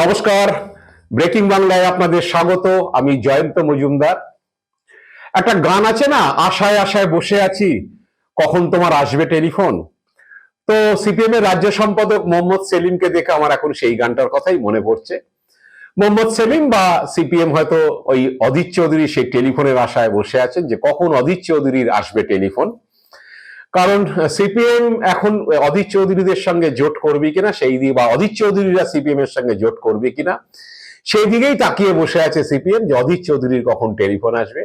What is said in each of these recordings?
নমস্কার। ব্রেকিং বাংলায় আপনাদের স্বাগত। আমি জয়ন্ত মজুমদার। একটা গান আছে না, আশায় আশায় বসে আছি, কখন তোমার আসবে টেলিফোন? তো সিপিএম এর রাজ্য সম্পাদক মোহাম্মদ সেলিমকে দেখে আমার এখন সেই গানটার কথাই মনে পড়ছে। মোহাম্মদ সেলিম বা সিপিএম হয়তো ওই অদিত চৌধুরী সেই টেলিফোনের আশায় বসে আছেন যে কখন অদিত চৌধুরীর আসবে টেলিফোন। কারণ সিপিএম এখন অধীর চৌধুরীদের সঙ্গে জোট করবে কিনা, সেই দিকে বা অধীর চৌধুরীরা সিপিএম এর সঙ্গে জোট করবে কিনা, সেই দিকেই তাকিয়ে বসে আছে সিপিএম যে অধীর চৌধুরীর কখন টেলিফোন আসবে।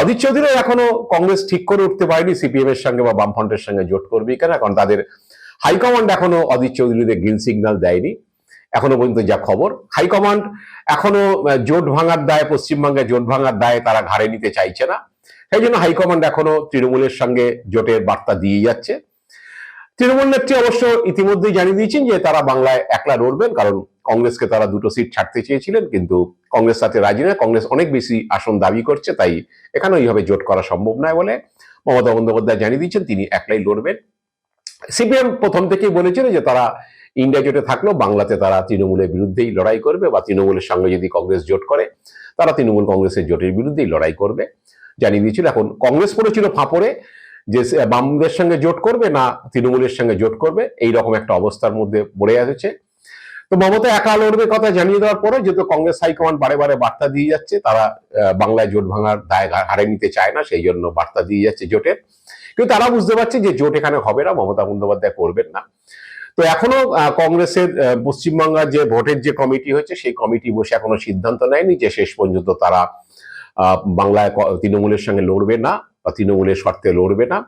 অধীর চৌধুরী এখনও কংগ্রেস ঠিক করে উঠতে পারেনি সিপিএম এর সঙ্গে বা বামফ্রন্টের সঙ্গে জোট করবে কিনা, কারণ তাদের হাইকমান্ড এখনও অধীর চৌধুরীদের গ্রিন সিগন্যাল দেয়নি। এখনও পর্যন্ত যা খবর, হাইকমান্ড এখনও জোট ভাঙার দায়, পশ্চিমবঙ্গে জোট ভাঙার দায় তারা ঘাড়ে নিতে চাইছে না। সেই জন্য হাইকমান্ড এখনও তৃণমূলের সঙ্গে জোটের বার্তা দিয়ে যাচ্ছে। তৃণমূল নেত্রী অবশ্য ইতিমধ্যেই জানিয়ে দিয়েছেন যে তারা বাংলায় একলা লড়বেন, কারণ কংগ্রেসকে তারা দুটো সিট ছাড়তে চেয়েছিলেন, কিন্তু কংগ্রেস তাতে রাজি নয়। কংগ্রেস অনেক বেশি আসন দাবি করছে, তাই এখানে ওইভাবে জোট করা সম্ভব নয় বলে মমতা বন্দ্যোপাধ্যায় জানিয়ে দিয়েছেন, তিনি একলাই লড়বেন। সিপিএম প্রথম থেকেই বলেছিল যে তারা ইন্ডিয়া জোটে থাকলেও বাংলাতে তারা তৃণমূলের বিরুদ্ধেই লড়াই করবে, বা তৃণমূলের সঙ্গে যদি কংগ্রেস জোট করে, তারা তৃণমূল কংগ্রেসের জোটের বিরুদ্ধেই লড়াই করবে। জানিয়ে দিয়েছিল। এখন কংগ্রেস পড়েছিল ফাঁপড়ে, যে বামদের সঙ্গে জোট করবে না তৃণমূলের সঙ্গে জোট করবে এই রকম একটা অবস্থার মধ্যে পড়ে আছে। তো মমতা একা লড়বে কথা জানিয়ে দেওয়ার পরে যেহেতু কংগ্রেস হাইকমান্ড বারে বারে বার্তা দিয়ে যাচ্ছে, তারা বাংলায় জোট ভাঙার দায় ঘাড়ে নিতে চায় না, সেই জন্য বার্তা দিয়ে যাচ্ছে জোটের। কিন্তু তারা বুঝতে পারছে যে জোট এখানে হবে না, মমতা বন্দ্যোপাধ্যায় করবেন না। তো এখনও কংগ্রেসের পশ্চিমবাংলার যে ভোটের যে কমিটি হয়েছে সেই কমিটি বসে এখনও সিদ্ধান্ত নেয়নি যে শেষ পর্যন্ত তারা বাংলায় তৃণমূলের সঙ্গে লড়বে না বা তৃণমূলের শর্তে লড়বে না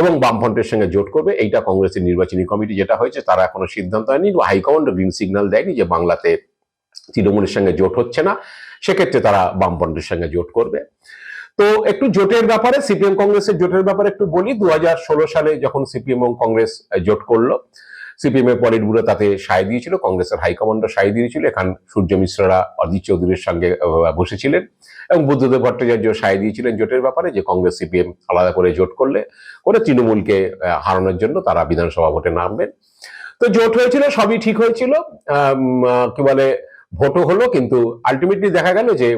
এবং বামফ্রন্টের সঙ্গে জোট করবে, এইটা কংগ্রেসের নির্বাচনী কমিটি যেটা হয়েছে, তারা এখনও সিদ্ধান্ত নেয়নি বা হাইকমান্ড গ্রিন সিগন্যাল দেয়নি যে বাংলাতে তৃণমূলের সঙ্গে জোট হচ্ছে না। সেক্ষেত্রে তারা বামফ্রন্টের সঙ্গে জোট করবে। তো একটু জোটের ব্যাপারে, সিপিএম কংগ্রেসের জোটের ব্যাপারে একটু বলি। দু হাজার ষোলো সালে যখন সিপিএম এবং কংগ্রেস জোট করল সিপিএম এর পলিট ব্যুরো তাতে সায় দিয়েছিল, কংগ্রেসের হাইকমান্ডও সায় দিয়েছিল, এখান সূর্য মিশ্ররা অজিত চৌধুরীর সঙ্গে বসেছিলেন। এবং বুদ্ধদেব ভট্টাচার্য সায় দিয়েছিলেন জোটের ব্যাপারে যে কংগ্রেস সিপিএম আলাদা করে জোট করলে, করে তৃণমূলকে হারানোর জন্য তারা বিধানসভা ভোটে নামবেন। তো জোট হয়েছিল, সবই ঠিক হয়েছিল। কি বলে, ভোটও হলো, কিন্তু আলটিমেটলি দেখা গেল যে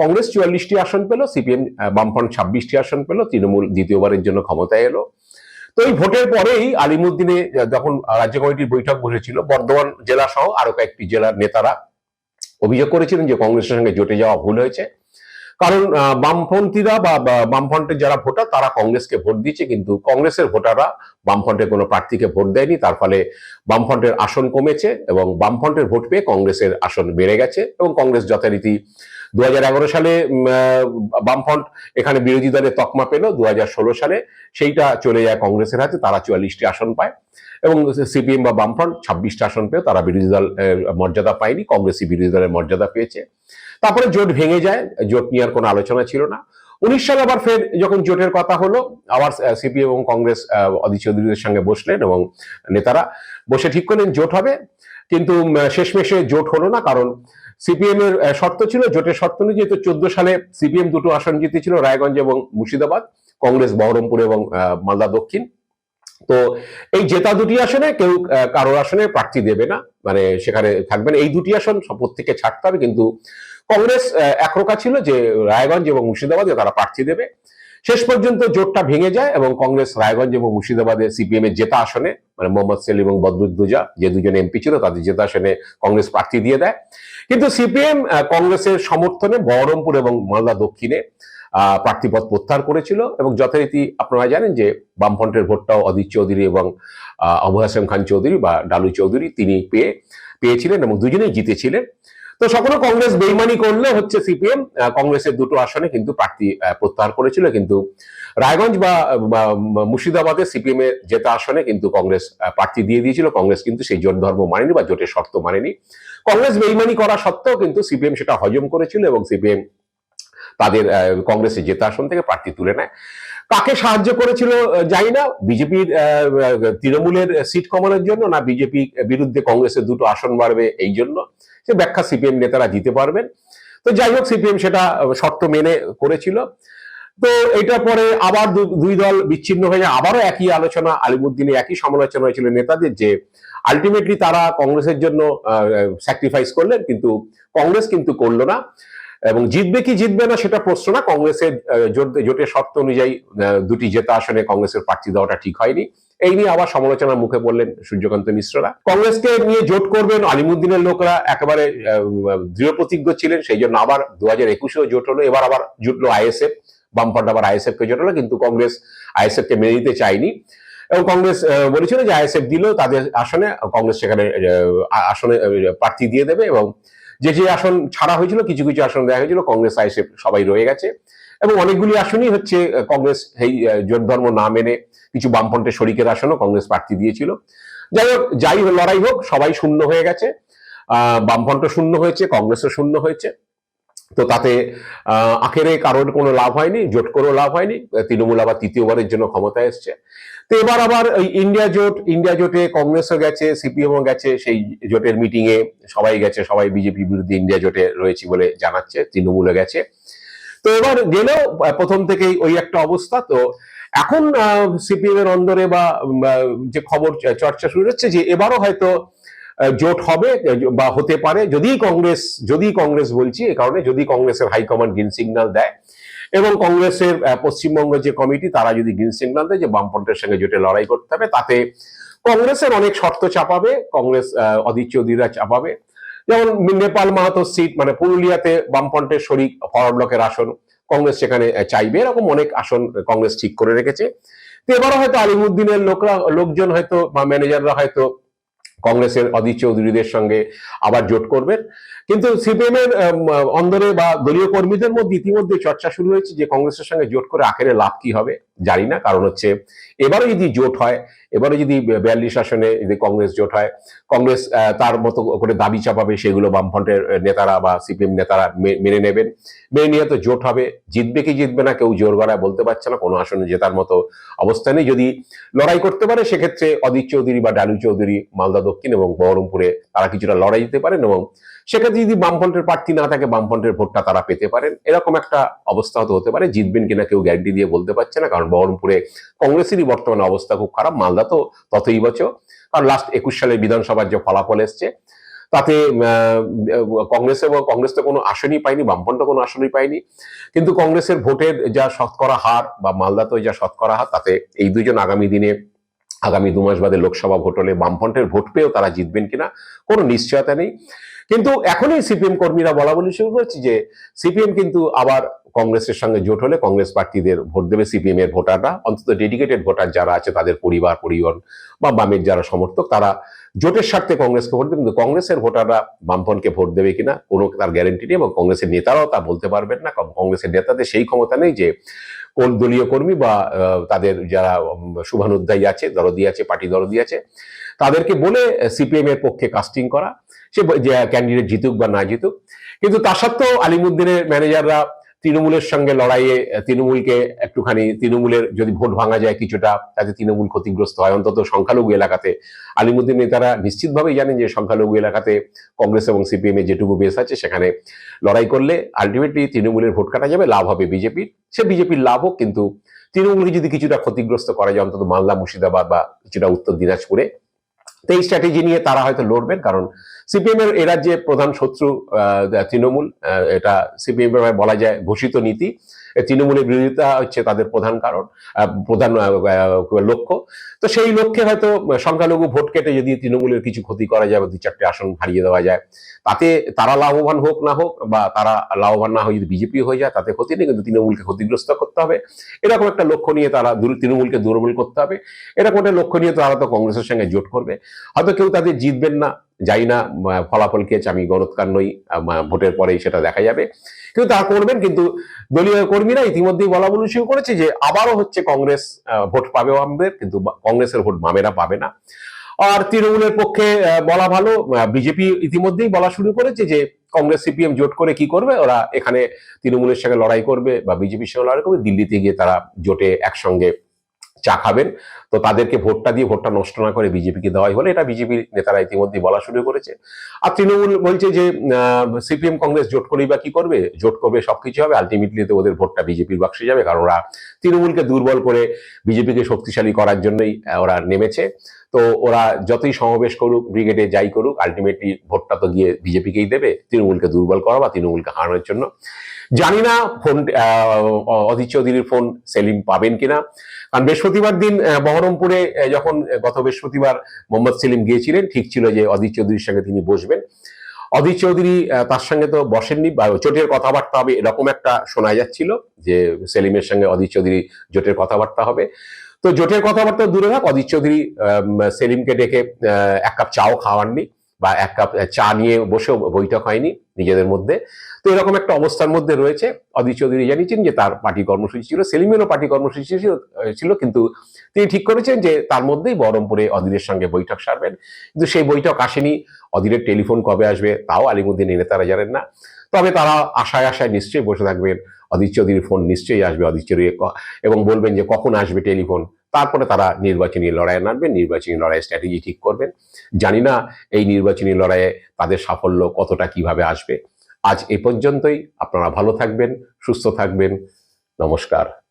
কংগ্রেস চুয়াল্লিশটি আসন পেল, সিপিএম বামফ্রন্ট ছাব্বিশটি আসন পেল, তৃণমূল দ্বিতীয়বারের জন্য ক্ষমতায় এলো। তো এই ভোটের পরেই আলিমুদ্দিনে যখন রাজ্য কমিটির বৈঠক বসেছিল, বর্ধমান জেলা সহ আরও কয়েকটি জেলার নেতারা অভিযোগ করেছিলেন যে কংগ্রেসের সঙ্গে জোটে যাওয়া ভুল হয়েছে। কারণ বামপন্থীরা বা বামফ্রন্টের যারা ভোটার, তারা কংগ্রেসকে ভোট দিয়েছে, কিন্তু কংগ্রেসের ভোটাররা বামফ্রন্টের কোনো প্রার্থীকে ভোট দেয়নি। তার ফলে বামফ্রন্টের আসন কমেছে এবং বামফ্রন্টের ভোট পেয়ে কংগ্রেসের আসন বেড়ে গেছে এবং কংগ্রেস যথারীতি দু সালে বামফ্রন্ট এখানে বিরোধী দলের তকমা পেল। দু হাজার ষোলো সালে সেইটা চলে যায় কংগ্রেসের হাতে, তারা চুয়াল্লিশটি আসন পায়। এবং সিপিএম বা বামফ্রন্ট ছাব্বিশটা আসন পেয়ে তারা বিরোধী দল মর্যাদা পায়নি। কংগ্রেসই বিরোধী দলের মর্যাদা পেয়েছে। তারপরে জোট ভেঙে যায়। জোট নিয়ে আর কোনো আলোচনা ছিল না। উনিশ সালে আবার ফের যখন জোটের কথা হলো, আবার সিপিএম এবং কংগ্রেস অধীর চৌধুরীদের সঙ্গে বসলেন এবং নেতারা বসে ঠিক করলেন জোট হবে। কিন্তু শেষমেশে জোট হলো না, কারণ সিপিএম এর শর্ত ছিল, জোটের শর্ত অনুযায়ী তো চোদ্দ সালে সিপিএম দুটো আসন জিতেছিল, রায়গঞ্জ এবং মুর্শিদাবাদ, কংগ্রেস বহরমপুর এবং মালদা দক্ষিণ। তো এই জেতা দুটি আসনে কেউ কারোর আসনে প্রার্থী দেবে না মানে সেখানে থাকবেন। এই দুটি আসন প্রত্যেকে ছাড়তে হবে, কিন্তু কংগ্রেস আহ, একরোখা ছিল যে রায়গঞ্জ এবং মুর্শিদাবাদে তারা প্রার্থী দেবে। শেষ পর্যন্ত জোটটা ভেঙে যায় এবং কংগ্রেস রায়গঞ্জ এবং মুর্শিদাবাদে সিপিএম এর জেতা আসনে মানে মোহাম্মদ সেলিম এবং বদরুদ্দোজা যে দুজন এমপি ছিল তাদের জেতা আসনে কংগ্রেস প্রার্থী দিয়ে দেয়। কিন্তু সিপিএম কংগ্রেসের সমর্থনে বহরমপুর এবং মালদা দক্ষিণে প্রার্থীপদ প্রত্যাহার করেছিল এবং যথারীতি আপনারা জানেন যে বামফ্রন্টের ভোটটাও অদিত চৌধুরী এবং আবু হাসেম খান চৌধুরী বা ডালু চৌধুরী তিনি পেয়ে পেয়েছিলেন এবং দুজনেই জিতেছিলেন। তো সকলে কংগ্রেস বেইমানি করলে হচ্ছে সিপিএম কংগ্রেসের দুটো আসনে কিন্তু প্রার্থী প্রত্যাহার করেছিল। কিন্তু রায়গঞ্জ বা মুর্শিদাবাদে সিপিএম এর জেতা আসনে কিন্তু কংগ্রেস প্রার্থী দিয়ে দিয়েছিল। কংগ্রেস কিন্তু সেই জোট ধর্ম মানেনি বা জোটের শর্ত মানেনি। কংগ্রেস বেইমানি করা সত্ত্বেও কিন্তু সিপিএম সেটা হজম করেছিল এবং সিপিএম তাদের কংগ্রেসের জেতা আসন থেকে প্রার্থী তুলে নেয়। কাকে সাহায্য করেছিল জানি না। বিজেপির তৃণমূলের সিট কমানোর জন্য না বিজেপি বিরুদ্ধে কংগ্রেসের দুটো আসন বাড়বে এই জন্য। সে ব্যাখ্যা সিপিএম নেতারা দিতে পারবেন। তো যাই হোক, সিপিএম সেটা শর্ত মেনে করেছিল। তো এটা পরে আবার দুই দল বিচ্ছিন্ন হয়ে আবারও একই আলোচনা, আলিমুদ্দিনে একই সমালোচনা হয়েছিল নেতাদের যে আলটিমেটলি তারা কংগ্রেসের জন্য স্যাক্রিফাইস করলেন, কিন্তু কংগ্রেস কিন্তু করল না। এবং জিতবে কি জিতবে না সেটা প্রশ্ন না। কংগ্রেসের জোট- জোটের শর্ত অনুযায়ী দুটি জেতা আসনে কংগ্রেসের প্রার্থী দেওয়াটা ঠিক হয়নি। এই নিয়ে আবার সমালোচনার মুখে পড়লেন সূর্যকান্ত মিশ্ররা। কংগ্রেসকে নিয়ে জোট করবেন আলিমুদ্দিনের লোকরা, একেবারে দৃঢ় প্রতিজ্ঞ ছিলেন, সেই জন্য আবার দু হাজার একুশেও জোট হলো, এবার আবার জুটলো আইএসএফ, বামফ্রন্ট আবার আইএসএফ কে জোট হলো, কিন্তু কংগ্রেস আইএসএফ কে মেনে নিতে চায়নি। এবং কংগ্রেস বলেছিল যে আইএসএফ দিলেও তাদের আসনে, কংগ্রেস সেখানে আসনে প্রার্থী দিয়ে দেবে এবং যে যে আসন ছাড়া হয়েছিল, কিছু কিছু আসন দেওয়া হয়েছিল, কংগ্রেস, আইএসএফ সবাই রয়ে গেছে। এবং অনেকগুলি আসনই হচ্ছে কংগ্রেস এই জোট ধর্ম না মেনে কিছু বামফ্রন্টের শরিকের আসনও কংগ্রেস প্রার্থী দিয়েছিল। যাই হোক যাই লড়াই হোক সবাই শূন্য হয়ে গেছে। আহ বামফ্রন্ট শূন্য হয়েছে কংগ্রেসও শূন্য হয়েছে। তো তাতে আহ, আখেরে কারোর কোনো লাভ হয়নি জোট করেও লাভ হয়নি তৃণমূল আবার তৃতীয়বারের জন্য ক্ষমতায় এসছে। তো এবার আবার এই ইন্ডিয়া জোট ইন্ডিয়া জোটে কংগ্রেসও গেছে সিপিএমও গেছে সেই জোটের মিটিং এ সবাই গেছে সবাই বিজেপি বিরুদ্ধে ইন্ডিয়া জোটে রয়েছে বলে জানাচ্ছে তৃণমূলে গেছে। তো এবার গেলেও প্রথম থেকেই ওই একটা অবস্থা তো এখন সিপিএম এর অন্দরে বা যে খবর চর্চা শুরু হচ্ছে যে এবারও হয়তো জোট হবে, বা হতে পারে যদি কংগ্রেস যদি কংগ্রেস বলছি এ কারণে যদি কংগ্রেসের হাইকমান্ড গ্রিন সিগন্যাল দেয়, এবং কংগ্রেসের পশ্চিমবঙ্গ যে কমিটি তারা যদি গ্রিন সিগন্যাল দেয় যে বামফ্রন্টের সঙ্গে জোটে লড়াই করতে হবে, তাতে কংগ্রেসের অনেক শর্ত চাপাবে, কংগ্রেস অধীর চৌধুরীরা চাপাবে। যেমন নেপাল মাহাতোর সিট মানে পুরুলিয়াতে বামফ্রন্টের শরিক ফরওয়ার্ড ব্লকের আসন কংগ্রেস সেখানে চাইবে। এরকম অনেক আসন কংগ্রেস ঠিক করে রেখেছে। তো এবারও হয়তো আলিমুদ্দিনের লোকরা, লোকজন হয়তো বা ম্যানেজাররা হয়তো কংগ্রেসের অধীর চৌধুরীদের সঙ্গে আবার জোট করবেন। কিন্তু সিপিএম এর অন্দরে বা দলীয় কর্মীদের মধ্যে ইতিমধ্যে চর্চা শুরু হয়েছে যে কংগ্রেসের সঙ্গে জোট করে আখেরে লাভ কি হবে, জানি না। কারণ হচ্ছে, এবারও যদি জোট হয়, এবারও যদি বিয়াল্লিশ আসনে যদি কংগ্রেস জোট হয়, কংগ্রেস তার মতো করে দাবি চাপাবে সেগুলো বামফ্রন্টের নেতারা বা সিপিএম নেতারা মেনে নেবেন। মেনে নিয়ে তো জোট হবে, জিতবে কি জিতবে না কেউ জোর গলায় বলতে পারছে না, কোনো আসনে জেতার মতো অবস্থা নেই। যদি লড়াই করতে পারে, সেক্ষেত্রে অদিত চৌধুরী বা ডালু চৌধুরী, মালদা দক্ষিণ এবং বহরমপুরে তারা কিছুটা লড়াই দিতে পারেন এবং সেক্ষেত্রে যদি বামফ্রন্টের প্রার্থী না থাকে, বামফ্রন্টের ভোটটা তারা পেতে পারেন। এরকম একটা অবস্থা হতে হতে পারে। জিতবেন কিনা কেউ গ্যারান্টি দিয়ে বলতে পারছে না, কারণ বহরমপুরে কংগ্রেসেরই বর্তমানে অবস্থা খুব খারাপ। মালদা তো ততই বছর। কারণ লাস্ট একুশ সালে বিধানসভার যে ফলাফল এসছে, তাতে কংগ্রেস এবং কংগ্রেস তো কোনো আসনই পায়নি, বামফ্রন্ট কোনো আসনই পায়নি। কিন্তু কংগ্রেসের ভোটের যা শতকরা হার বা মালদাতে যা শতকরা হার, তাতে এই দুজন আগামী দিনে আগামী দু মাস বাদে লোকসভা ভোট হলে বামফ্রন্টের ভোট পেয়েও তারা জিতবেন কিনা কোনো নিশ্চয়তা নেই। কিন্তু এখনই সিপিএম কর্মীরা বলা বলি শুরু করেছে যে সিপিএম কিন্তু আবার কংগ্রেসের সঙ্গে জোট হলে কংগ্রেস প্রার্থীদের ভোট দেবে সিপিএম এর ভোটাররা। অন্তত ডেডিকেটেড ভোটার যারা আছে, তাদের পরিবার, পরিজন বা বামের যারা সমর্থক, তারা জোটের স্বার্থে কংগ্রেসকে ভোট দেবে। কিন্তু কংগ্রেসের ভোটাররা বামফ্রন্টকে ভোট দেবে কিনা কোনো তার গ্যারেন্টি নেই এবং কংগ্রেসের নেতারাও তা বলতে পারবেন না। কংগ্রেসের নেতাদের সেই ক্ষমতা নেই যে কোন দলীয় কর্মী বা তাদের যারা শুভানুধ্যায়ী আছে, দরদি আছে, পার্টি দরদি আছে, তাদেরকে বলে সিপিএম এর পক্ষে কাস্টিং করা, সে ক্যান্ডিডেট জিতুক বা না জিতুক। কিন্তু তা সত্ত্বেও আলিমুদ্দিনের ম্যানেজাররা তৃণমূলের সঙ্গে লড়াইয়ে তৃণমূলকে একটুখানি, তৃণমূলের যদি ভোট ভাঙা যায় কিছুটা, তাতে তৃণমূল ক্ষতিগ্রস্ত হয়। অন্তত সংখ্যালঘু এলাকাতে। আলিমুদ্দিন নেতারা নিশ্চিতভাবেই জানেন যে সংখ্যালঘু এলাকাতে কংগ্রেস এবং সিপিএম এর যেটুকু বেস আছে, সেখানে লড়াই করলে আলটিমেটলি তৃণমূলের ভোট কাটা যাবে, লাভ হবে বিজেপির। সে বিজেপির লাভ হোক, কিন্তু তৃণমূলকে যদি কিছুটা ক্ষতিগ্রস্ত করা যায়, অন্তত মালদা মুর্শিদাবাদ বা কিছুটা উত্তর দিনাজপুরে তো এই স্ট্র্যাটেজি নিয়ে তারা হয়তো লড়বেন, কারণ সিপিএম এর, এরা যে প্রধান শত্রু তৃণমূল এটা সিপিএম বলা যায়, ঘোষিত নীতি তৃণমূলের বিরোধিতা হচ্ছে তাদের প্রধান কারণ প্রধান লক্ষ্য। তো সেই লক্ষ্যে হয়তো সংখ্যালঘু ভোট কেটে যদি তৃণমূলের কিছু ক্ষতি করা যায় বা দু চারটে আসন হারিয়ে দেওয়া যায়, তাতে তারা লাভবান হোক না হোক বা তারা লাভবান না হয়ে যদি বিজেপি হয়ে যায়, তাতে ক্ষতি নেই, কিন্তু তৃণমূলকে ক্ষতিগ্রস্ত করতে হবে। এরকম একটা লক্ষ্য নিয়ে তারা তৃণমূলকে দুর্বল করতে হবে। এরকম একটা লক্ষ্য নিয়ে তারা তো কংগ্রেসের সঙ্গে জোট করবে। হয়তো কেউ তাদের জিতবেন না। যাই না ফলাফল কে আমি গণৎকার নই ভোটের পরেই সেটা দেখা যাবে। কিন্তু তা করবেন, কিন্তু দলীয় কর্মীরা ইতিমধ্যেই বলা বলি শুরু করেছে যে আবারও হচ্ছে কংগ্রেস ভোট পাবে বামদের কিন্তু কংগ্রেসের ভোট বামেরা পাবে না। আর তৃণমূলের পক্ষে বলা ভালো বিজেপি ইতিমধ্যেই বলা শুরু করেছে যে কংগ্রেস সিপিএম জোট করে কি করবে, ওরা এখানে তৃণমূলের সঙ্গে লড়াই করবে বা বিজেপির সঙ্গে লড়াই করবে, দিল্লিতে গিয়ে তারা জোটে একসঙ্গে চা খাবেন। তো তাদেরকে ভোটটা দিয়ে ভোটটা নষ্ট না করে বিজেপিকে দেওয়াই হলে। এটা বিজেপির নেতারা ইতিমধ্যে বলা শুরু করেছে। আর তৃণমূল বলছে যে সিপিএম কংগ্রেস জোট করেই বা কি করবে? জোট করবে, সবকিছু হবে। আলটিমেটলি তো ওদের ভোটটা বিজেপির বাক্সে যাবে। কারণ ওরা তৃণমূলকে দুর্বল করে বিজেপিকে শক্তিশালী করার জন্যই ওরা নেমেছে। তো ওরা যতই সমাবেশ করুক, ব্রিগেডে যাই করুক আলটিমেটলি ভোটটা তো গিয়ে বিজেপিকেই দেবে। তৃণমূলকে দুর্বল করা বা তৃণমূলকে হারানোর জন্য। জানি না ফোন অধীর চৌধুরীর ফোন সেলিম পাবেন কিনা। কারণ বৃহস্পতিবার দিন বহরমপুরে যখন গত বৃহস্পতিবার মোহাম্মদ সেলিম গিয়েছিলেন, ঠিক ছিল যে অধীর চৌধুরীর সঙ্গে তিনি বসবেন। অধীর চৌধুরী তার সঙ্গে তো বসেননি, বা জোটের কথাবার্তা হবে, এরকম একটা শোনা যাচ্ছিল যে সেলিমের সঙ্গে অধীর চৌধুরী জোটের কথাবার্তা হবে। তো জোটের কথাবার্তা দূরে থাক অধীর চৌধুরী সেলিমকে ডেকে এক কাপ চাও খাওয়াননি। বা এক কাপ চা নিয়ে বসেও বৈঠক হয়নি নিজেদের মধ্যে। তো এরকম একটা অবস্থার মধ্যে রয়েছে অধীর চৌধুরী জানিয়েছেন যে তার পার্টি কর্মসূচি ছিল, সেলিমেরও পার্টি কর্মসূচি ছিল কিন্তু তিনি ঠিক করেছেন যে তার মধ্যেই বহরমপুরে অধীরের সঙ্গে বৈঠক সারবেন। কিন্তু সেই বৈঠক আসেনি, অধীরের টেলিফোন কবে আসবে তাও আলিমুদ্দিন নেতারা জানেন না। তবে তারা আশায় আশায় নিশ্চয়ই বসে থাকবেন অধীর চৌধুরীর ফোন নিশ্চয়ই আসবে অধীর চৌধুরী এবং বলবেন যে কখন আসবে টেলিফোন তারপরে তারা নির্বাচনী লড়াইয়ে নামবেন নির্বাচনী লড়াইয়ের স্ট্র্যাটেজি ঠিক করবেন। জানি না এই নির্বাচনী লড়াইয়ে তাদের সাফল্য কতটা কীভাবে আসবে। আজ এ পর্যন্তই, আপনারা ভালো থাকবেন, সুস্থ থাকবেন। নমস্কার।